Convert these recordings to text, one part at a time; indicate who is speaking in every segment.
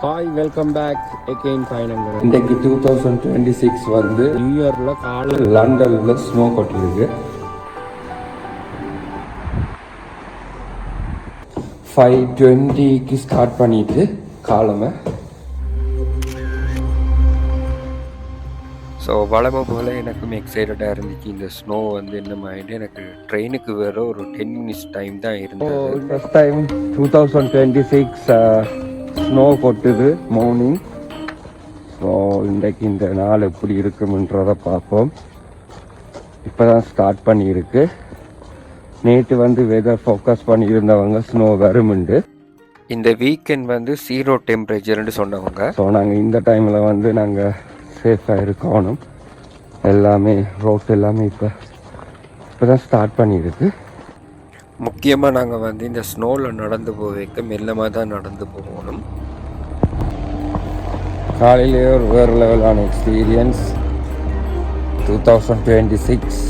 Speaker 1: Hi welcome back again பயணங்கள்
Speaker 2: இன்றைக்கு two thousand twenty six வந்து
Speaker 1: நியூ இயரில் காலை
Speaker 2: லண்டனில் ஸ்னோ கொட்டிருக்கு. ஃபைவ் டுவெண்ட்டிக்கு ஸ்டார்ட் பண்ணிட்டு காலமை.
Speaker 3: ஸோ வளமை போல் எனக்கும் எக்ஸைட்டடாக இருந்துச்சு. இந்த ஸ்னோ வந்து என்ன ஆகிட்டு எனக்கு ட்ரெயினுக்கு வேற ஒரு டென் மினிட்ஸ் டைம் தான் இருந்தது.
Speaker 2: First time two thousand twenty six snow கொட்டுது மார்னிங் ஸோ இன்றைக்கு இந்த நாள் எப்படி இருக்கும்ன்றதை பார்ப்போம். இப்போ தான் ஸ்டார்ட் பண்ணியிருக்கு. நேற்று வந்து வெதர் ஃபோக்கஸ் பண்ணியிருந்தவங்க ஸ்னோ வருமுண்டு.
Speaker 3: இந்த வீக்கெண்ட் வந்து ஜீரோ டெம்பரேச்சர்னு சொன்னவங்க.
Speaker 2: ஸோ நாங்கள் இந்த டைமில் வந்து நாங்கள் சேஃபாக இருக்கணும். எல்லாமே ரோட் எல்லாமே இப்போ இப்போ தான் ஸ்டார்ட் பண்ணியிருக்கு.
Speaker 3: முக்கியமாக நாங்கள் வந்து இந்த ஸ்னோவில் நடந்து போவேக்க மெல்லமாக தான் நடந்து போகணும்.
Speaker 2: காலையிலேயே ஒரு வேறு லெவலான experience two thousand twenty six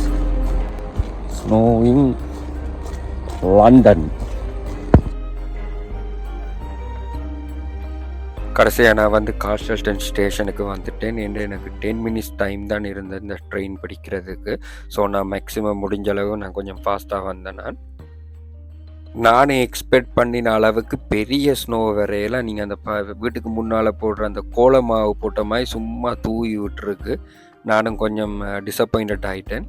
Speaker 2: snowing London
Speaker 3: கடைசியாக நான் வந்து கார்ஷல்டன் ஸ்டேஷனுக்கு வந்துட்டேன். என்று எனக்கு டென் மினிட்ஸ் டைம் தான் இருந்தது இந்த ட்ரெயின் பிடிக்கிறதுக்கு. ஸோ நான் மேக்ஸிமம் முடிஞ்ச அளவு நான் கொஞ்சம் ஃபாஸ்ட்டாக வந்தேன் நான். நானே எக்ஸ்பெக்ட் பண்ணின அளவுக்கு பெரிய ஸ்னோ வரையெல்லாம் நீங்கள் அந்த ப வீட்டுக்கு முன்னால் போடுற அந்த கோல மாவு போட்ட மாதிரி சும்மா தூவி விட்டுருக்கு. நானும் கொஞ்சம் டிசப்பாயிண்டட் ஆகிட்டேன்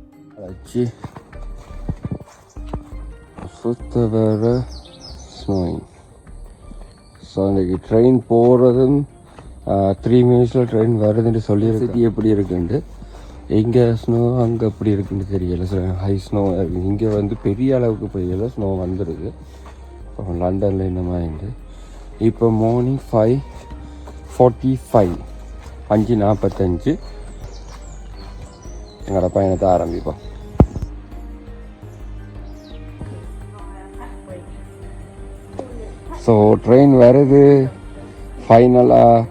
Speaker 2: சுத்த வேறு ஸ்னோயிங் ஸோ அன்றைக்கி ட்ரெயின் போகிறதும் த்ரீ மினிட்ஸில் ட்ரெயின் வருதுன்னு சொல்லி எப்படி இருக்குன்ட்டு? எங்கே ஸ்னோ அங்கே எப்படி இருக்குன்னு தெரியல. ஹை ஸ்னோ இங்கே வந்து பெரிய அளவுக்கு பெரியல ஸ்னோ வந்துடுது இப்போ லண்டனில் இந்த மாதிரி இப்போ மார்னிங் ஃபைவ் ஃபார்ட்டி ஃபைவ் அஞ்சு நாற்பத்தஞ்சு எங்களோட பயணத்தை ஆரம்பிப்போம். ஸோ ட்ரெயின் வருது. ஃபைனலாக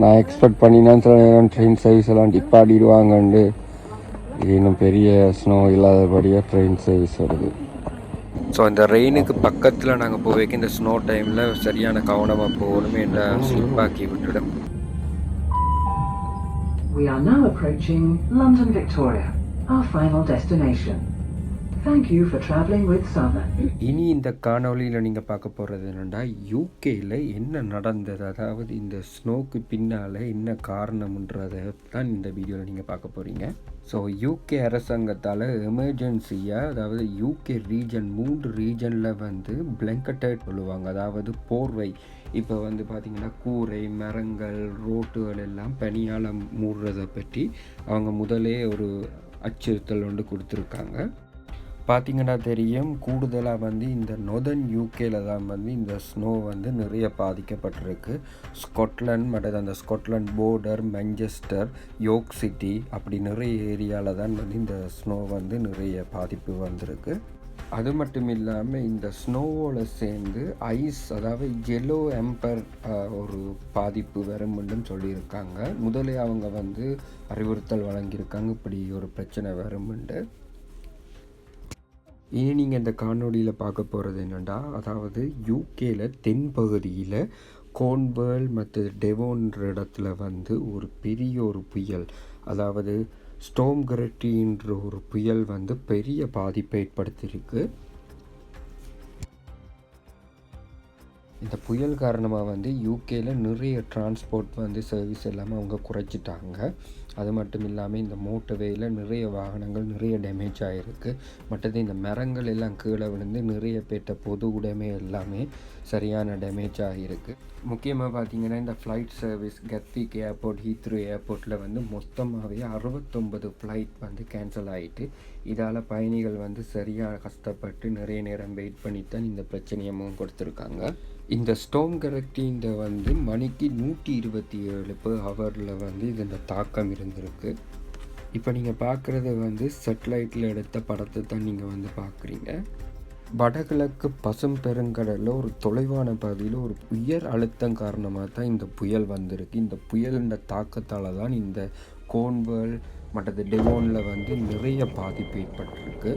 Speaker 2: நான் எக்ஸ்பெக்ட் பண்ணினேன் சில நேரம் ட்ரெயின் சர்வீஸ் எல்லாம் டிப்பாடிடுவாங்கண்டு இன்னும் பெரிய ஸ்னோ இல்லாதபடியாக ட்ரெயின் சர்வீஸ் வருது.
Speaker 3: ஸோ இந்த ரெயினுக்கு பக்கத்தில் நாங்கள் போவேக்க இந்த ஸ்னோ டைமில் சரியான கவனமாக போகணுமே என்ற ஸ்லிப்பாக்கி விட்டுடும்
Speaker 4: We are now approaching London Victoria, our final destination. Thank you for travelling with
Speaker 3: இனி இந்த காணொளியில் நீங்கள் பார்க்க போகிறது என்னென்னா யூகேயில் என்ன நடந்தது? அதாவது இந்த ஸ்னோக்கு பின்னால் என்ன காரணம்ன்றதை தான் இந்த வீடியோவில் நீங்கள் பார்க்க போகிறீங்க ஸோ யூகே அரசாங்கத்தால் எமர்ஜென்சியாக அதாவது யூகே ரீஜன் மூன்று ரீஜனில் வந்து பிளங்கட்டட் சொல்லுவாங்க அதாவது போர்வை. இப்போ வந்து பார்த்திங்கன்னா கூரை மரங்கள் ரோட்டுகள் எல்லாம் பனியால் மூடுறதை பற்றி அவங்க முதலே ஒரு அச்சுறுத்தல் ஒன்று கொடுத்துருக்காங்க. பார்த்தீங்கன்னா தெரியும் கூடுதலாக வந்து இந்த நொதன் யூகேல தான் வந்து இந்த ஸ்னோ வந்து நிறைய பாதிக்கப்பட்டிருக்கு. ஸ்காட்லாண்ட் மற்றது அந்த Scotland border Manchester York city அப்படி நிறைய ஏரியாவில் தான் வந்து இந்த ஸ்னோ வந்து நிறைய பாதிப்பு வந்திருக்கு. அது மட்டும் இல்லாமல் இந்த ஸ்னோவோட சேர்ந்து ஐஸ் அதாவது ஜெல்லோ எம்பர் ஒரு பாதிப்பு வரும்னு சொல்லியிருக்காங்க. முதலே அவங்க வந்து அறிவுறுத்தல் வழங்கியிருக்காங்க. இப்படி ஒரு பிரச்சனை வரும்ண்டு இனி நீங்கள் இந்த காணொலியில் பார்க்க போகிறது என்னென்னா அதாவது யூகேல தென்பகுதியில் கோன்பேர்ல் மற்ற டெவோன்ற இடத்துல வந்து ஒரு பெரிய ஒரு புயல் அதாவது ஸ்டோம் கிரட்டின்ற ஒரு புயல் வந்து பெரிய பாதிப்பை ஏற்படுத்தியிருக்கு. இந்த புயல் காரணமாக வந்து யூகேல நிறைய டிரான்ஸ்போர்ட் வந்து சர்வீஸ் எல்லாமே அவங்க குறைச்சிட்டாங்க. அது மட்டும் இல்லாமல் இந்த மோட்டவேயில் நிறைய வாகனங்கள் நிறைய டேமேஜ் ஆகிருக்கு மற்றது இந்த மரங்கள் எல்லாம் கீழே விழுந்து நிறைய பேர்ட்ட பொது உடைமை எல்லாமே சரியான டேமேஜ் ஆகியிருக்கு முக்கியமாக பார்த்தீங்கன்னா இந்த flight service Gatwick airport Heathrow ஏர்போர்ட்டில் வந்து மொத்தமாகவே அறுபத்தொம்பது ஃப்ளைட் வந்து கேன்சல் ஆகிட்டு இதால் பயணிகள் வந்து சரியாக கஷ்டப்பட்டு நிறைய நேரம் வெயிட் பண்ணித்தான் இந்த பிரச்சனையமும் கொடுத்துருக்காங்க. இந்த ஸ்டோம் கரெக்டின்ற வந்து மணிக்கு நூற்றி இருபத்தி ஏழு பேர் ஹவரில் வந்து இதோட தாக்கம் இருந்திருக்கு. இப்போ நீங்கள் பார்க்குறது வந்து செட்டலைட்டில் எடுத்த படத்தை தான் நீங்கள் வந்து பார்க்குறீங்க வடகிழக்கு பசும் பெருங்கடலில் ஒரு தொலைவான பகுதியில் ஒரு உயர் அழுத்தம் காரணமாக தான் இந்த புயல் வந்திருக்கு. இந்த புயலின் தாக்கத்தால் தான் இந்த கோன்வேல் மற்றது டெவோனில் வந்து நிறைய பாதிப்பு ஏற்பட்டிருக்கு.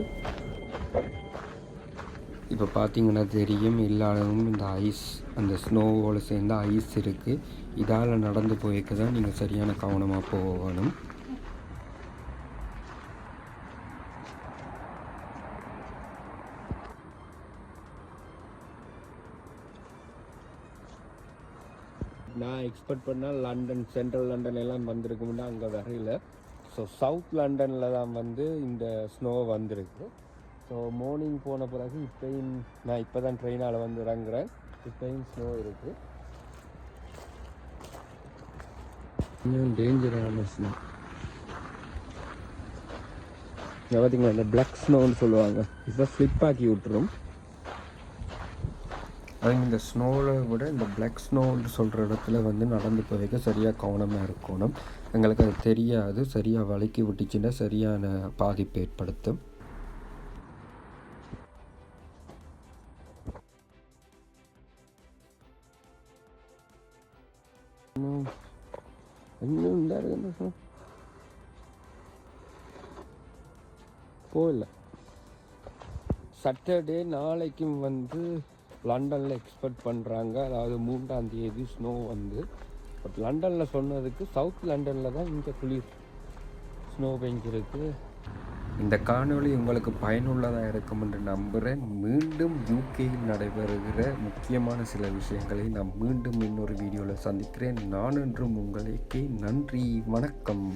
Speaker 3: இப்போ பார்த்தீங்கன்னா தெரியும் எல்லாரும் இந்த ஐஸ் அந்த ஸ்னோவோடு சேர்ந்து ஐஸ் இருக்குது இதால் நடந்து போய்க்க தான் நீங்கள் சரியான கவனமாக போகணும்.
Speaker 1: நான் எக்ஸ்பெக்ட் பண்ணால் லண்டன் சென்ட்ரல் லண்டன் எல்லாம் வந்திருக்கும்னா அங்கே வரையில். ஸோ சவுத் லண்டனில் தான் வந்து இந்த ஸ்னோ வந்திருக்கு. ஸோ மார்னிங் போன பிறகு இப்போயும் நான் இப்போ தான் ட்ரெயினால் வந்து இறங்குறேன். இப்போயும் ஸ்னோ இருக்குது
Speaker 3: இன்னும் டேஞ்சரான ஸ்னோ
Speaker 1: பார்த்தீங்களா இந்த பிளாக் ஸ்னோன்னு சொல்லுவாங்க. இதை ஸ்லிப் ஆக்கி விட்டுரும்.
Speaker 3: அது இந்த ஸ்னோவில் விட இந்த பிளாக் ஸ்னோன்னு சொல்கிற இடத்துல வந்து நடந்து போய்க்க சரியாக கவனமாக இருக்கணும். எங்களுக்கு அது தெரியாது. சரியாக வழுக்கி விட்டுச்சுன்னா சரியான பாதிப்பு ஏற்படுத்தும்.
Speaker 1: இன்னும் இந்த இருக்கு இந்த snow. போகல. சாட்டர்டே நாளைக்கும் வந்து லண்டனில் எக்ஸ்பெக்ட் பண்ணுறாங்க அதாவது மூன்றாம் தேதி ஸ்னோ வந்து. பட் லண்டனில் சொன்னதுக்கு சவுத் லண்டனில் தான் இங்கே குளிர். ஸ்னோ பெஞ்சிருக்கு.
Speaker 3: இந்த காணொளி உங்களுக்கு பயனுள்ளதாக இருக்கும் என்று நம்புகிறேன் மீண்டும் யூகேயில் நடைபெறுகிற முக்கியமான சில விஷயங்களை நான் மீண்டும் இன்னொரு வீடியோவில் சந்திக்கிறேன். நான் என்றும் உங்களுக்கு நன்றி. வணக்கம்.